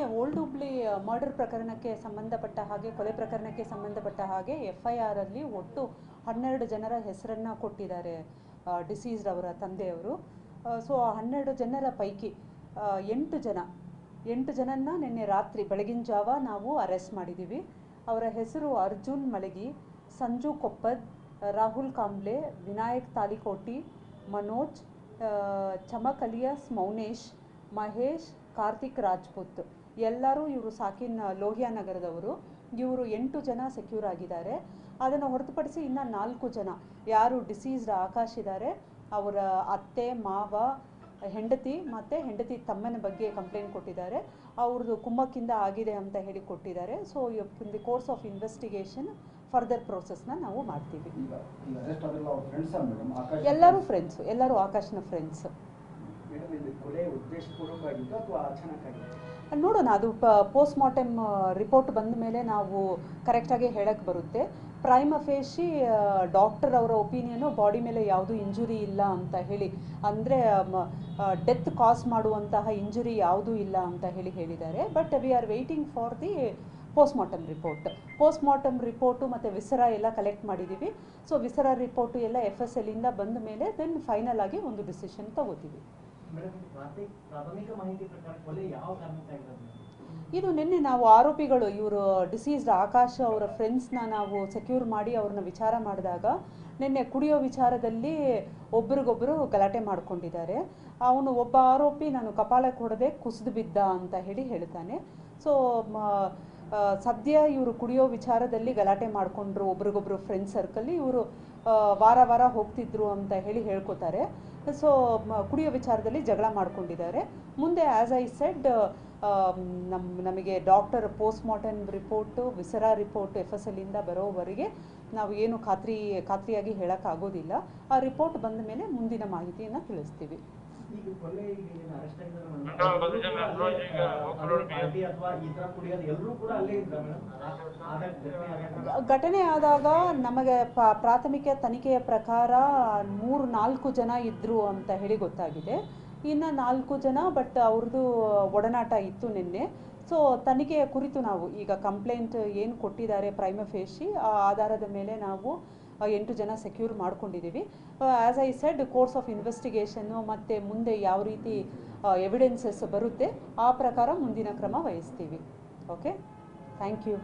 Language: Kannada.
ನಿನ್ನೆ ಓಲ್ಡ್ ಹುಬ್ಳಿ ಮರ್ಡರ್ ಪ್ರಕರಣಕ್ಕೆ ಸಂಬಂಧಪಟ್ಟ ಹಾಗೆ, ಕೊಲೆ ಪ್ರಕರಣಕ್ಕೆ ಸಂಬಂಧಪಟ್ಟ ಹಾಗೆ ಎಫ್ ಐ ಆರಲ್ಲಿ ಒಟ್ಟು ಹನ್ನೆರಡು ಜನರ ಹೆಸರನ್ನು ಕೊಟ್ಟಿದ್ದಾರೆ ಡಿಸೀಸ್ಡ್ ಅವರ ತಂದೆಯವರು. ಸೊ ಆ ಹನ್ನೆರಡು ಜನರ ಪೈಕಿ ಎಂಟು ಜನ, ಎಂಟು ಜನನ್ನ ನಿನ್ನೆ ರಾತ್ರಿ ಬೆಳಗಿನ ಜಾವ ನಾವು ಅರೆಸ್ಟ್ ಮಾಡಿದ್ದೀವಿ ಅವರ ಹೆಸರು ಅರ್ಜುನ್ ಮಳಗಿ, ಸಂಜು ಕೊಪ್ಪದ್, ರಾಹುಲ್ ಕಾಂಬ್ಳೆ ವಿನಾಯಕ್ ತಾಲಿಕೋಟಿ, ಮನೋಜ್ ಚಮಕಲಿಯಾಸ್ ಮೌನೇಶ್, ಮಹೇಶ್ ಕಾರ್ತಿಕ್ ರಾಜ್ಪುತ್. ಎಲ್ಲರೂ ಇವರು ಸಾಕಿನ್ ಲೋಹಿಯಾ ನಗರದವರು. ಇವರು ಎಂಟು ಜನ ಸೆಕ್ಯೂರ್ ಆಗಿದ್ದಾರೆ. ಅದನ್ನು ಹೊರತುಪಡಿಸಿ ಇನ್ನು ನಾಲ್ಕು ಜನ. ಯಾರು ಡಿಸೀಸ್ಡ್ ಆಕಾಶ್ ಇದ್ದಾರೆ ಅವರ ಅತ್ತೆ ಮಾವ ಹೆಂಡತಿ ಮತ್ತು ಹೆಂಡತಿ ತಮ್ಮನ ಬಗ್ಗೆ ಕಂಪ್ಲೇಂಟ್ ಕೊಟ್ಟಿದ್ದಾರೆ. ಅವ್ರದ್ದು ಕುಮ್ಮಕ್ಕಿಂದ ಆಗಿದೆ ಅಂತ ಹೇಳಿ ಕೊಟ್ಟಿದ್ದಾರೆ. So in the course of investigation further ಪ್ರೋಸೆಸ್ನ ನಾವು ಮಾಡ್ತೀವಿ. ಎಲ್ಲರೂ ಫ್ರೆಂಡ್ಸು ಎಲ್ಲರೂ ಆಕಾಶ್ನ ಫ್ರೆಂಡ್ಸ್ ಇದು ನೋಡೋಣ. ಅದು ಪೋಸ್ಟ್ ಮಾರ್ಟಮ್ ರಿಪೋರ್ಟ್ ಬಂದ ಮೇಲೆ ನಾವು ಕರೆಕ್ಟಾಗಿ ಹೇಳಕ್ಕೆ ಬರುತ್ತೆ. ಪ್ರೈಮ್ ಅಫೇಷಿ ಡಾಕ್ಟರ್ ಅವರ ಒಪಿನಿಯನ್ ಬಾಡಿ ಮೇಲೆ ಯಾವುದು ಇಂಜುರಿ ಇಲ್ಲ ಅಂತ ಹೇಳಿ. ಅಂದ್ರೆ ಡೆತ್ ಕಾಸ್ ಮಾಡುವಂತಹ ಇಂಜುರಿ ಯಾವುದೂ ಇಲ್ಲ ಅಂತ ಹೇಳಿ ಹೇಳಿದ್ದಾರೆ. But we are waiting for the post mortem report post mortem report ಮತ್ತು ವಿಸರ ಎಲ್ಲ ಕಲೆಕ್ಟ್ ಮಾಡಿದ್ದೀವಿ ಸೊ ವಿಸರ ರಿಪೋರ್ಟು ಎಲ್ಲ ಎಫ್ ಎಸ್ ಎಲ್ಲಿಂದ ಬಂದ ಮೇಲೆ ದೆನ್ ಫೈನಲ್ ಆಗಿ ಒಂದು ಡಿಸಿಷನ್ ತಗೋತೀವಿ. ಇದು ನಿನ್ನೆ ನಾವು ಆರೋಪಿಗಳು, ಇವರು ಡಿಸೀಸ್ಡ್ ಆಕಾಶ್ ಅವರ ಫ್ರೆಂಡ್ಸ್ನ ನಾವು ಸೆಕ್ಯೂರ್ ಮಾಡಿ ಅವ್ರನ್ನ ವಿಚಾರ ಮಾಡಿದಾಗ ನಿನ್ನೆ ಕುಡಿಯೋ ವಿಚಾರದಲ್ಲಿ ಒಬ್ರಿಗೊಬ್ಬರು ಗಲಾಟೆ ಮಾಡ್ಕೊಂಡಿದ್ದಾರೆ. ಅವನು ಒಬ್ಬ ಆರೋಪಿ, ನಾನು ಕಪಾಲಕ್ಕೆ ಕೊಡದೆ ಕುಸಿದು ಬಿದ್ದ ಅಂತ ಹೇಳಿ ಹೇಳ್ತಾನೆ. ಸೊ ಸದ್ಯ ಇವರು ಕುಡಿಯೋ ವಿಚಾರದಲ್ಲಿ ಗಲಾಟೆ ಮಾಡಿಕೊಂಡ್ರು ಒಬ್ರಿಗೊಬ್ರು ಫ್ರೆಂಡ್ ಸರ್ಕಲ್ಲಿ ಇವರು ವಾರ ವಾರ ಹೋಗ್ತಿದ್ರು ಅಂತ ಹೇಳಿ ಹೇಳ್ಕೊತಾರೆ. ಸೊ ಕುಡಿಯೋ ವಿಚಾರದಲ್ಲಿ ಜಗಳ ಮಾಡ್ಕೊಂಡಿದ್ದಾರೆ. ಮುಂದೆ ಆ್ಯಸ್ ಐ ಸೆಡ್ ನಮ್ಮ ನಮಗೆ doctor post mortem report viscera report F S ಎಲ್ಲಿಂದ ಬರೋವರೆಗೆ ನಾವು ಏನು ಖಾತ್ರಿ, ಖಾತ್ರಿಯಾಗಿ ಹೇಳೋಕ್ಕಾಗೋದಿಲ್ಲ. ಆ ರಿಪೋರ್ಟ್ ಬಂದ ಮೇಲೆ ಮುಂದಿನ ಮಾಹಿತಿಯನ್ನು ತಿಳಿಸ್ತೀವಿ. ಇದ್ರ ಘಟನೆ ಆದಾಗ. ನಮಗೆ ಪ- ಪ್ರಾಥಮಿಕ ತನಿಖೆಯ ಪ್ರಕಾರ ಮೂರು ನಾಲ್ಕು ಜನ ಇದ್ದರು ಅಂತ ಹೇಳಿ ಗೊತ್ತಾಗಿದೆ. ಇನ್ನು ನಾಲ್ಕು ಜನ ಬಟ್ ಅವ್ರದ್ದು ಒಡನಾಟ ಇತ್ತು ನಿನ್ನೆ. ಸೊ ತನಿಖೆಯ ಕುರಿತು ನಾವು ಈಗ ಕಂಪ್ಲೇಂಟ್ ಏನು ಕೊಟ್ಟಿದ್ದಾರೆ ಪ್ರೈಮ ಫೇಶಿ ಆ ಆಧಾರದ ಮೇಲೆ ನಾವು ಎಂಟು ಜನ ಸೆಕ್ಯೂರ್ ಮಾಡ್ಕೊಂಡಿದ್ದೀವಿ. As I said course of ಇನ್ವೆಸ್ಟಿಗೇಷನ್ನು ಮತ್ತು ಮುಂದೆ ಯಾವ ರೀತಿ ಎವಿಡೆನ್ಸಸ್ ಬರುತ್ತೆ, ಆ ಪ್ರಕಾರ ಮುಂದಿನ ಕ್ರಮ ವಹಿಸ್ತೀವಿ. Okay thank you